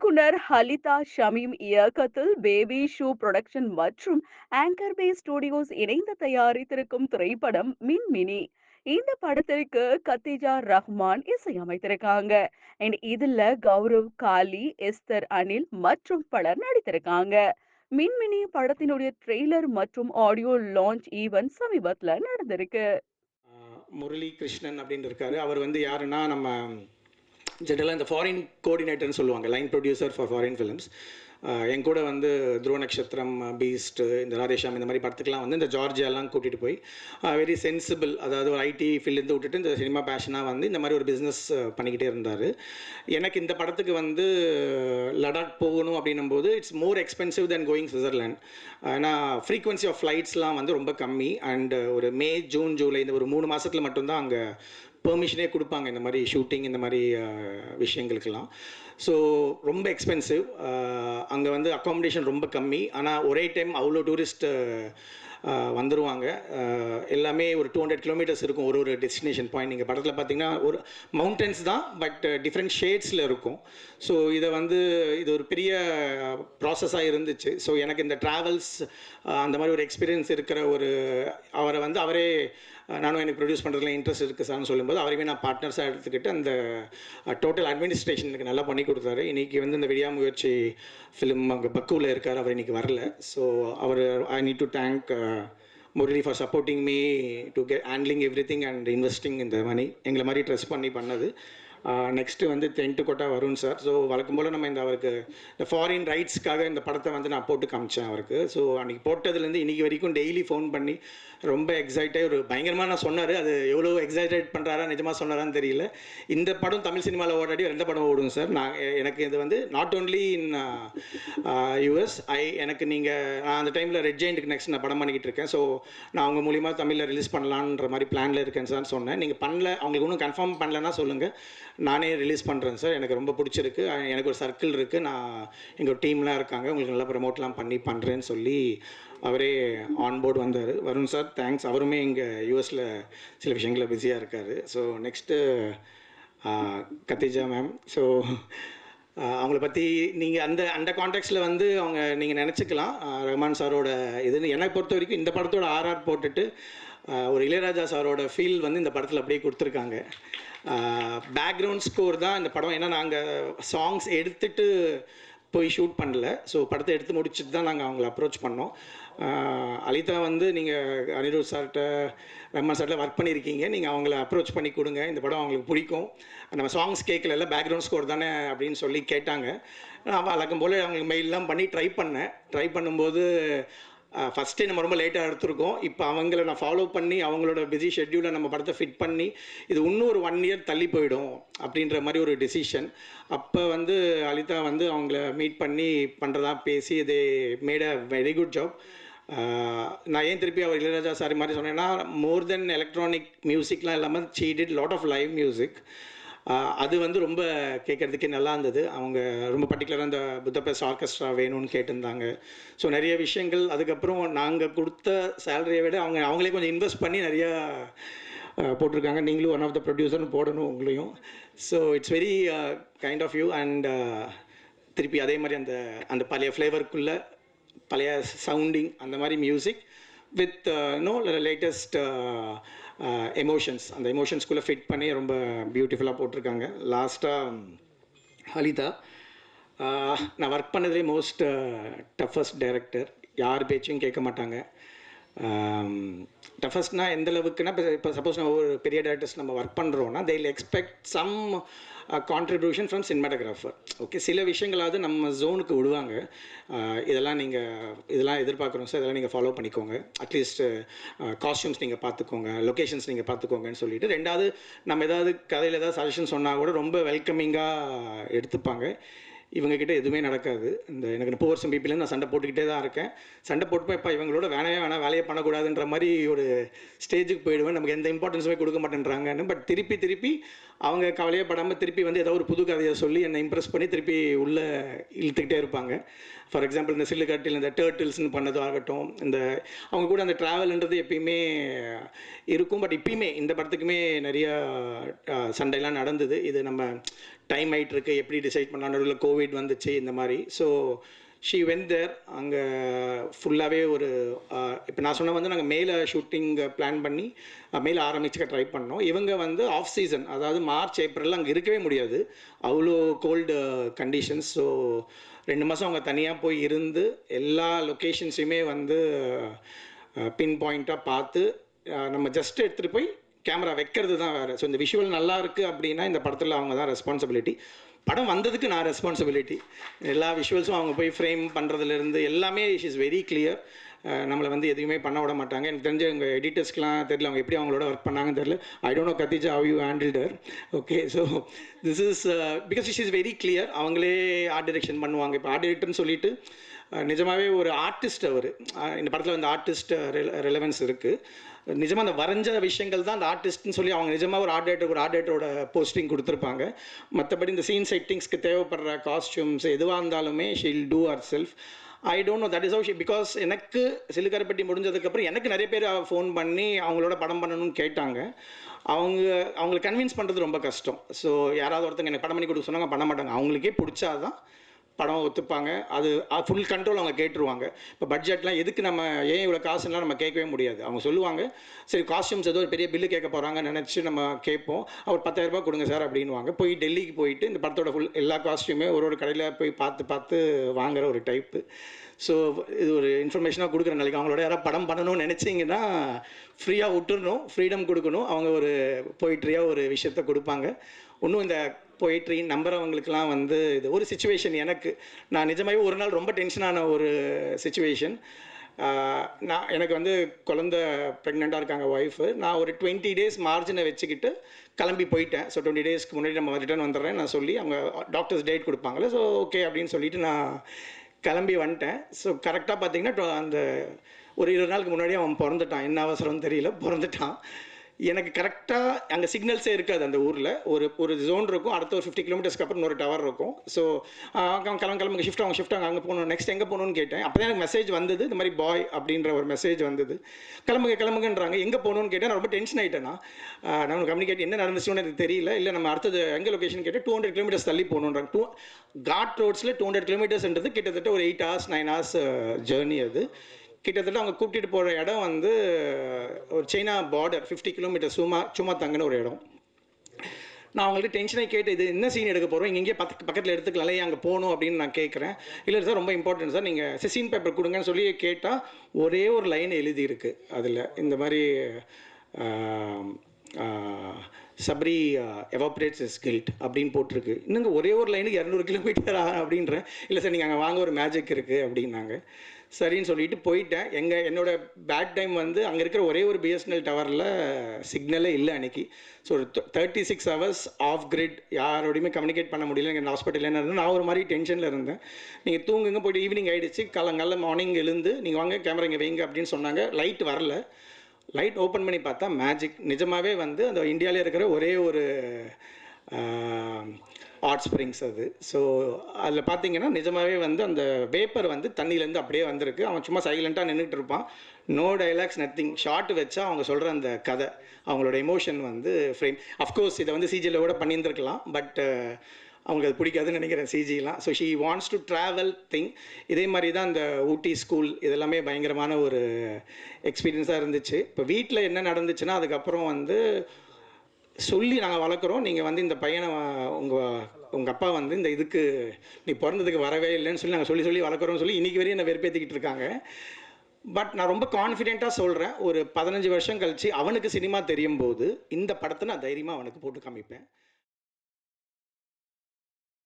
இயக்குனர் ஹலிதா ஷமீம் இயக்கத்தில் baby shoe production மற்றும் ஆங்கர் பே ஸ்டுடியோஸ் இணைந்து தயாரித்திருக்கும் திரைப்படம் மின்மினி. இந்த படத்திற்கு கத்திஜா ரஹ்மான் இசையமைத்திருக்காங்க. அண்ட் இதுல கௌரவ் காலி எஸ்தர் அனில் மற்றும் பலர் நடித்திருக்காங்க. மின்மினி படத்தினுடைய ட்ரெய்லர் மற்றும் ஆடியோ லான்ச் ஈவென்ட் சமீபத்தில் நடந்திருக்கு. முரளி கிருஷ்ணன் அப்படின்னு இருக்காரு. அவர் வந்து யாருன்னா நம்ம ஜென்ரலாக இந்த ஃபாரின் கோஆர்டினேட்டர்னு சொல்லுவாங்க line producer for foreign films என் கூட வந்து துருவ நட்சத்திரம் பீஸ்ட் இந்த ராதேஷாம் இந்த மாதிரி படத்துக்கெலாம் வந்து இந்த ஜார்ஜியாலாம் கூட்டிகிட்டு போய் வெரி சென்சிபிள் அதாவது ஒரு ஐடி ஃபீல்டுலேருந்து விட்டுட்டு இந்த சினிமா பேஷனாக வந்து இந்த மாதிரி ஒரு பிஸ்னஸ் பண்ணிக்கிட்டே இருந்தார். எனக்கு இந்த படத்துக்கு வந்து லடாக் போகணும் அப்படின்னும் போது it's more expensive then going Switzerland ஏன்னா ஃப்ரீக்வன்சி ஆஃப் ஃப்ளைட்ஸ்லாம் வந்து ரொம்ப கம்மி. அண்ட் ஒரு மே ஜூன் ஜூலை இந்த ஒரு மூணு மாதத்தில் மட்டும்தான் அங்கே பெர்மிஷனே கொடுப்பாங்க. இந்த மாதிரி ஷூட்டிங் இந்த மாதிரி விஷயங்களுக்கெல்லாம். ஸோ ரொம்ப எக்ஸ்பென்சிவ் அங்கே வந்து அக்காமடேஷன் ரொம்ப கம்மி. ஆனால் ஒரே டைம் அவ்வளோ டூரிஸ்ட் வந்துடுவாங்க எல்லாமே ஒரு டூ ஹண்ட்ரட் கிலோமீட்டர்ஸ் இருக்கும் ஒரு ஒரு டெஸ்டினேஷன் பாயிண்ட் நீங்கள் படத்தில் பார்த்தீங்கன்னா ஒரு மவுண்டன்ஸ் தான் பட் டிஃப்ரெண்ட் ஷேட்ஸில் இருக்கும். ஸோ இதை வந்து இது ஒரு பெரிய ப்ராசஸாக இருந்துச்சு. ஸோ எனக்கு இந்த ட்ராவல்ஸ் அந்த மாதிரி ஒரு எக்ஸ்பீரியன்ஸ் இருக்கிற ஒரு அவரை வந்து அவரே நானும் எனக்கு ப்ரொடியூஸ் பண்ணுறதுல இன்ட்ரெஸ்ட் இருக்குது சார்னு சொல்லும்போது அவரையுமே நான் பார்ட்னர்ஸாக எடுத்துக்கிட்டு அந்த டோட்டல் அட்மினிஸ்ட்ரேஷன் எனக்கு நல்லா பண்ணி கொடுத்தாரு. இன்றைக்கி வந்து இந்த விடியாமுயற்சி ஃபிலிம் அங்கே பக்குவில் இருக்கார். அவர் இன்றைக்கி வரல. So our I need to thank Murali for supporting me to get handling everything and investing இந்த மணி எங்களை மாதிரி ட்ரெஸ் பண்ணி பண்ணது. நெக்ஸ்ட்டு வந்து Tentkotta Varun sir so வழக்கம் போல் நம்ம இந்த அவருக்கு இந்த ஃபாரின் ரைட்ஸ்க்காக இந்த படத்தை வந்து நான் போட்டு காமிச்சேன் அவருக்கு. ஸோ அன்றைக்கி போட்டதுலேருந்து இன்றைக்கி வரைக்கும் டெய்லி ஃபோன் பண்ணி ரொம்ப எக்ஸைட்டாக ஒரு பயங்கரமாக நான் சொன்னார். அது எவ்வளோ எக்ஸைட்டட் பண்ணுறாரா நிஜமாக சொன்னாரான்னு தெரியல. இந்த படம் தமிழ் சினிமாவில் ஓடாடி ரெண்டு படம் ஓடும் சார் நான் எனக்கு இது வந்து not only in US I எனக்கு நீங்கள் நான் அந்த டைமில் ரெட் ஜெயிண்ட்டுக்கு நெக்ஸ்ட் நான் படம் பண்ணிக்கிட்டு இருக்கேன். ஸோ நான் அவங்க மூலியமாக தமிழில் ரிலீஸ் பண்ணலான்ற மாதிரி பிளானில் இருக்கேன் சார் சொன்னேன். நீங்கள் பண்ணல அவங்களுக்கு ஒன்றும் கன்ஃபார்ம் பண்ணலன்னா சொல்லுங்கள் நானே ரிலீஸ் பண்ணுறேன் சார் எனக்கு ரொம்ப பிடிச்சிருக்கு. எனக்கு ஒரு சர்க்கிள் இருக்குது நான் எங்கள் டீம்லாம் இருக்காங்க. உங்களுக்கு நல்லா ப்ரமோட்லாம் பண்ணி பண்ணுறேன்னு சொல்லி அவரே ஆன்போர்டு வந்தார். வருண் சார் தேங்க்ஸ் அவருமே இங்கே யூஎஸில் சில விஷயங்களில் பிஸியாக இருக்கார். So next Khatija ma'am so அவங்கள பற்றி நீங்கள் அந்த அந்த கான்டெக்ட்ஸில் வந்து அவங்க நீங்கள் நினச்சிக்கலாம். ரஹ்மான் சாரோட இதுன்னு என்னை பொறுத்த வரைக்கும் இந்த படத்தோட ஆர்ஆர் போட்டுட்டு ஒரு இளையராஜா சாரோட ஃபீல் வந்து இந்த படத்தில் அப்படியே கொடுத்துருக்காங்க. பேக்ரவுண்ட் ஸ்கோர் தான் இந்த படம். ஏன்னா நாங்கள் சாங்ஸ் எடுத்துட்டு போய் ஷூட் பண்ணல. ஸோ படத்தை எடுத்து முடிச்சுட்டு தான் நாங்கள் அவங்கள அப்ரோச் பண்ணோம். அலிதா வந்து நீங்கள் அனிருத் சார்கிட்ட ரம்மன் சார்கிட்ட ஒர்க் பண்ணியிருக்கீங்க நீங்கள் அவங்கள அப்ரோச் பண்ணி கொடுங்க. இந்த படம் அவங்களுக்கு பிடிக்கும். நம்ம சாங்ஸ் கேட்கல பேக்ரவுண்ட் ஸ்கோர் தானே அப்படின்னு சொல்லி கேட்டாங்க. நான் வழக்கம் போல் அவங்களுக்கு மெயிலெலாம் பண்ணி ட்ரை பண்ணேன். ட்ரை பண்ணும்போது ஃபஸ்ட்டே நம்ம ரொம்ப லேட்டாக எடுத்திருக்கோம். இப்போ அவங்கள நான் ஃபாலோ பண்ணி அவங்களோட பிஸி ஷெட்யூலை நம்ம படத்தை ஃபிட் பண்ணி இது இன்னும் ஒரு ஒன் இயர் தள்ளி போயிடும் அப்படின்ற மாதிரி ஒரு டிசிஷன் அப்போ வந்து அலிதா வந்து அவங்கள மீட் பண்ணி பண்ணுறதா பேசி இது made a very good job நான் ஏன் திருப்பி அவர் இளையராஜா சாரி மாதிரி சொன்னேன்னா மோர் தென் எலக்ட்ரானிக் மியூசிக்லாம் இல்லாமல் சீடிட் லாட் ஆஃப் லைவ் மியூசிக் அது வந்து ரொம்ப கேட்குறதுக்கே நல்லா இருந்தது. அவங்க ரொம்ப பர்டிகுலராக அந்த புத்தபெஸ்ட் ஆர்கெஸ்ட்ரா வேணும்னு கேட்டிருந்தாங்க. ஸோ நிறைய விஷயங்கள். அதுக்கப்புறம் நாங்கள் கொடுத்த சேலரியை விட அவங்க அவங்களே கொஞ்சம் இன்வெஸ்ட் பண்ணி நிறையா போட்டிருக்காங்க. நீங்களும் ஒன் ஆஃப் த ப்ரொடியூசர்னு போடணும் உங்களையும். So it's very kind of you and திருப்பி அதே மாதிரி அந்த அந்த பழைய ஃப்ளேவருக்குள்ளே பழைய சவுண்டிங் அந்த மாதிரி music with no latest emotions அந்த எமோஷன்ஸ்குள்ளே ஃபிட் பண்ணி ரொம்ப பியூட்டிஃபுல்லாக போட்டிருக்காங்க. லாஸ்ட்டாக ஹலிதா. நான் ஒர்க் பண்ணதே மோஸ்ட் டஃபஸ்ட் டைரக்டர் யார் பேச்சையும் கேட்க மாட்டாங்க. டஃபஸ்ட்னா எந்த அளவுக்குன்னா இப்போ இப்போ சப்போஸ் நம்ம ஒரு பெரிய டேரக்டர்ஸ் நம்ம ஒர்க் பண்ணுறோன்னா they will expect some contribution from cinematographer okay சில விஷயங்களாவது நம்ம ஜோனுக்கு விடுவாங்க. இதெல்லாம் நீங்கள் இதெல்லாம் எதிர்பார்க்குறோம் சார் இதெல்லாம் நீங்கள் ஃபாலோ பண்ணிக்கோங்க. அட்லீஸ்ட் காஸ்டியூம்ஸ் நீங்கள் பார்த்துக்கோங்க. லொக்கேஷன்ஸ் நீங்கள் பார்த்துக்கோங்கன்னு சொல்லிட்டு. ரெண்டாவது நம்ம ஏதாவது கதையில் ஏதாவது சஜஷன் சொன்னால் கூட ரொம்ப வெல்கமிங்காக எடுத்துப்பாங்க. இவங்கக்கிட்ட எதுவுமே நடக்காது. இந்த எனக்கு முப்பது வருஷம் பிபிலேருந்து நான் சண்டை போட்டுக்கிட்டே தான் இருக்கேன். சண்டை போட்டுப்போ இப்போ இவங்களோட வேலையே வேணாம் வேலையை பண்ணக்கூடாதுன்ற மாதிரி ஒரு ஸ்டேஜுக்கு போயிடுவேன். நமக்கு எந்த இம்பார்ட்டன்ஸுமே கொடுக்க மாட்டேன்றாங்கன்னு. பட் திருப்பி திருப்பி அவங்க கவலையே படாமல் திருப்பி வந்து ஏதோ ஒரு புது கதையை சொல்லி என்னை இம்ப்ரெஸ் பண்ணி திருப்பி உள்ளே இழுத்துக்கிட்டே இருப்பாங்க. ஃபார் எக்ஸாம்பிள் இந்த சில்லுக்காட்டில் இந்த டேர்ட்டில்ஸ்னு பண்ணதும் ஆகட்டும் இந்த அவங்க கூட அந்த ட்ராவல்ன்றது எப்பயுமே இருக்கும். பட் இப்பயுமே இந்த படத்துக்குமே நிறைய சண்டைலாம் நடந்தது. இது நம்ம டைம் ஆயிட்டு இருக்கு எப்படி டிசைட் பண்ணலாம் நடுவில் கோவிட் வந்துச்சு இந்த மாதிரி. ஸோ ஷீ வென் தேர் அங்கே ஃபுல்லாகவே ஒரு இப்போ நான் சொன்ன வந்து நாங்கள் மேலே ஷூட்டிங் பிளான் பண்ணி மேலே ஆரம்பிச்சுக்க ட்ரை பண்ணோம். இவங்க வந்து ஆஃப் சீசன் அதாவது மார்ச் ஏப்ரலில் அங்கே இருக்கவே முடியாது. அவ்வளோ கோல்டு கண்டிஷன்ஸ் ஸோ ரெண்டு மாதம் அவங்க தனியாக போய் இருந்து எல்லா லொக்கேஷன்ஸையுமே வந்து பின் பாயிண்ட்டாக பார்த்து நம்ம ஜஸ்ட் எடுத்துகிட்டு போய் கேமரா வைக்கிறது தான் வேறு. ஸோ இந்த விஷுவல் நல்லா இருக்குது அப்படின்னா இந்த படத்தில் அவங்க தான் ரெஸ்பான்சிபிலிட்டி படம் வந்ததுக்கு நான் ரெஸ்பான்சிபிலிட்டி எல்லா விஷுவல்ஸும் அவங்க போய் ஃப்ரேம் பண்ணுறதுலேருந்து எல்லாமே இஷ் இஸ் வெரி கிளியர் நம்மளை வந்து எதுவுமே பண்ண விட மாட்டாங்க. எனக்கு தெரிஞ்ச எங்கள் எடிட்டர்ஸ்க்குலாம் தெரியல அவங்க எப்படி அவங்களோட ஒர்க் பண்ணாங்கன்னு தெரியல. I don't know Khatija how you handled her okay so this is because is is very clear அவங்களே ஆர்ட் டிரெக்ஷன் பண்ணுவாங்க. இப்போ ஆர்ட் டிரெக்டர்னு சொல்லிட்டு நிஜமாகவே நிஜமாவே ஒரு ஆர்டிஸ்ட் அவர். இந்த படத்தில் வந்து ஆர்டிஸ்ட் ரெலவென்ஸ் இருக்குது நிஜமாக அந்த வரைஞ்ச விஷயங்கள் தான் அந்த ஆர்டிஸ்ட்னு சொல்லி அவங்க நிஜமாக ஒரு ஆர்டேட்டர் ஒரு ஆர்டேட்டரோட போஸ்டிங் கொடுத்துருப்பாங்க. மற்றபடி இந்த சீன் செட்டிங்ஸ்க்கு தேவைப்படுற காஸ்டியூம்ஸ் எதுவாக இருந்தாலுமே she'll do herself I don't know that is how she because எனக்கு சிலுக்கரைப்பட்டி முடிஞ்சதுக்கப்புறம் எனக்கு நிறைய பேர் ஃபோன் பண்ணி அவங்களோட படம் பண்ணணும்னு கேட்டாங்க. அவங்க அவங்களை கன்வின்ஸ் பண்ணுறது ரொம்ப கஷ்டம். ஸோ யாராவது ஒருத்தங்க எனக்கு படம் பண்ணி கொடுக்க சொன்னாங்க பண்ண மாட்டாங்க. அவங்களுக்கே பிடிச்சாதான் படம் ஒத்துப்பாங்க. அது ஃபுல் கண்ட்ரோல் அவங்க கேட்டுருவாங்க. இப்போ பட்ஜெட்லாம் எதுக்கு நம்ம ஏன் இவ்வளோ காசுலாம் நம்ம கேட்கவே முடியாது. அவங்க சொல்லுவாங்க சரி காஸ்டியூம்ஸ் ஏதோ ஒரு பெரிய பில்லு கேட்க போகிறாங்கன்னு நினச்சி நம்ம கேட்போம். அவர் பத்தாயிரரூபா கொடுங்க சார் அப்படின்வாங்க போய் டெல்லிக்கு போயிட்டு இந்த படத்தோட ஃபுல் எல்லா காஸ்டியூமே ஒரு ஒரு கடையில் போய் பார்த்து பார்த்து வாங்குற ஒரு டைப்பு ஸோ இது ஒரு இன்ஃபர்மேஷனாக கொடுக்குற நாளைக்கு அவங்களோட யாராவது படம் பண்ணணும்னு நினச்சிங்கன்னா ஃப்ரீயாக விட்டுறணும் ஃப்ரீடம் கொடுக்கணும். அவங்க ஒரு போயிட்ரியாக ஒரு விஷயத்த கொடுப்பாங்க. இன்னும் இந்த போயிட்ரி நம்புறவங்களுக்குலாம் வந்து இது ஒரு சுச்சுவேஷன் எனக்கு. நான் நிஜமாகவே ஒரு நாள் ரொம்ப டென்ஷனான ஒரு சுச்சுவேஷன் நான் எனக்கு வந்து குழந்த ப்ரெக்னெண்ட்டாக இருக்காங்க ஒய்ஃபு நான் ஒரு டுவெண்ட்டி டேஸ் மார்ஜினை வச்சுக்கிட்டு கிளம்பி போயிட்டேன். ஸோ டுவெண்ட்டி டேஸ்க்கு முன்னாடி நம்ம ரிட்டர்ன் வந்துடுறேன் நான் சொல்லி அவங்க டாக்டர்ஸ் டேட் கொடுப்பாங்களே ஸோ ஓகே அப்படின்னு சொல்லிட்டு நான் கிளம்பி வந்துட்டேன். ஸோ கரெக்டாக பார்த்தீங்கன்னா அந்த ஒரு இருபது நாளுக்கு முன்னாடி அவன் பிறந்துட்டான். என்ன அவசரம்னு தெரியல. பிறந்துட்டான். எனக்கு கரெக்டாக அங்கே சிக்னல்ஸே இருக்காது அந்த ஊரில். ஒரு ஒரு ஜோன் இருக்கும் அடுத்த ஒரு ஃபிஃப்டி கிலோமீட்டர்ஸ்க்கு அப்புறம் ஒரு டவர் இருக்கும். ஸோ அவங்க கிளம்பு கிளம்புங்க ஷிஃப்ட் அவங்க ஷிஃப்ட் அங்கே போகணும் நெக்ஸ்ட் எங்கே போகணும்னு கேட்டேன். அப்போ தான் எனக்கு மெசேஜ் வந்தது இந்த மாதிரி பாய் அப்படின்ற ஒரு மெசேஜ் வந்தது. கிளம்புங்க கிளம்புங்கன்றாங்க. எங்கே போகணும்னு கேட்டேன். நான் ரொம்ப டென்ஷன் ஆகிட்டேன்னா நான் கம்யூனிகேட் என்ன நடந்துச்சுன்னு எனக்கு தெரியல. இல்லை நம்ம அடுத்தது எங்கே லொக்கேஷன் கேட்டேன் டூ ஹண்ட்ரட் கிலோமீட்டர்ஸ் தள்ளி போகணுன்றாங்க. டூ காட் ரோட்ஸில் டூ ஹண்ட்ரட் கிலோமீட்டர்ஸ்ன்றது கிட்டத்தட்ட ஒரு eight hours nine hours journey அது. கிட்டத்தட்ட அவங்க கூப்பிட்டு போகிற இடம் வந்து ஒரு சைனா பார்டர் ஃபிஃப்டி கிலோமீட்டர் சும்மா சும்மா தங்கின ஒரு இடம். நான் அவங்கள்ட்ட டென்ஷனே கேட்டு இது என்ன சீன் எடுக்க போகிறோம் இங்கே பக்கத்து பக்கத்தில் எடுத்துக்கலாம். அங்கே போகணும் அப்படின்னு நான் கேட்குறேன் இல்லை சார் ரொம்ப இம்பார்ட்டன்ட் சார் நீங்கள் சீன் பேப்பர் கொடுங்கன்னு சொல்லி கேட்டால் ஒரே ஒரு லைன் எழுதியிருக்கு அதில். இந்த மாதிரி சபரி சப்ரி எவாப்ரேட்ஸ் இஸ் கில்ட் அப்படின்னு போட்டிருக்கு. இன்னுங்க ஒரே ஒரு லைனுக்கு இரநூறு கிலோமீட்டர் அப்படின்றேன். இல்லை சார் நீங்கள் அங்கே வாங்க ஒரு மேஜிக் இருக்குது அப்படின்னாங்க. சரின்னு சொல்லிட்டு போயிட்டேன். எங்கள் என்னோடய பேட் டைம் வந்து அங்கே இருக்கிற ஒரே ஒரு பிஎஸ்என்எல் டவரில் சிக்னலே இல்லை அன்றைக்கி so thirty six hours off grid யாரோடையுமே communicate பண்ண முடியல. எங்கள் ஹாஸ்பிட்டலில் என்ன இருந்தால் நான் ஒரு மாதிரி டென்ஷனில் இருந்தேன். நீங்கள் தூங்குங்க போயிட்டு ஈவினிங் ஆகிடுச்சு காலங்கால மார்னிங் எழுந்து நீங்கள் வாங்க கேமரா இங்கே வைங்க அப்படின்னு சொன்னாங்க. லைட் வரல. லைட் ஓப்பன் பண்ணி பார்த்தா மேஜிக் நிஜமாவே வந்து அந்த இந்தியாவில் இருக்கிற ஒரே ஒரு ஹாட் ஸ்ப்ரிங்ஸ் அது. ஸோ அதில் பார்த்தீங்கன்னா நிஜமாகவே வந்து அந்த வேப்பர் வந்து தண்ணியிலேருந்து அப்படியே வந்திருக்கு. அவன் சும்மா சைலண்ட்டாக நின்றுட்டு இருப்பான். நோ டைலாக்ஸ் நத்திங் ஷார்ட் வச்சா அவங்க சொல்கிற அந்த கதை அவங்களோட எமோஷன் வந்து ஃப்ரேம் அஃப்கோர்ஸ் இதை வந்து சிஜியில் கூட பண்ணியிருந்துருக்கலாம். பட் அவங்களுக்கு அது பிடிக்காதுன்னு நினைக்கிறேன் சிஜிலாம் so she wants to travel thing இதே மாதிரி தான் அந்த ஊட்டி ஸ்கூல் இதெல்லாமே பயங்கரமான ஒரு எக்ஸ்பீரியன்ஸாக இருந்துச்சு. இப்போ வீட்டில் என்ன நடந்துச்சுன்னா அதுக்கப்புறம் வந்து சொல்லி நாங்கள் வளர்க்குறோம். நீங்கள் வந்து இந்த பையனை உங்கள் உங்கள் அப்பா வந்து இந்த இதுக்கு நீ பிறந்ததுக்கு வரவே இல்லைன்னு சொல்லி நாங்கள் சொல்லி சொல்லி வளர்க்குறோம்னு சொல்லி இன்றைக்கி வரையும் என்னை வெறுப்பேற்றிக்கிட்டு இருக்காங்க. பட் நான் ரொம்ப கான்ஃபிடென்ட்டாக சொல்கிறேன் ஒரு பதினஞ்சு வருஷம் கழிச்சு அவனுக்கு சினிமா தெரியும் போது இந்த படத்தை நான் தைரியமாக அவனுக்கு போட்டு காமிப்பேன்.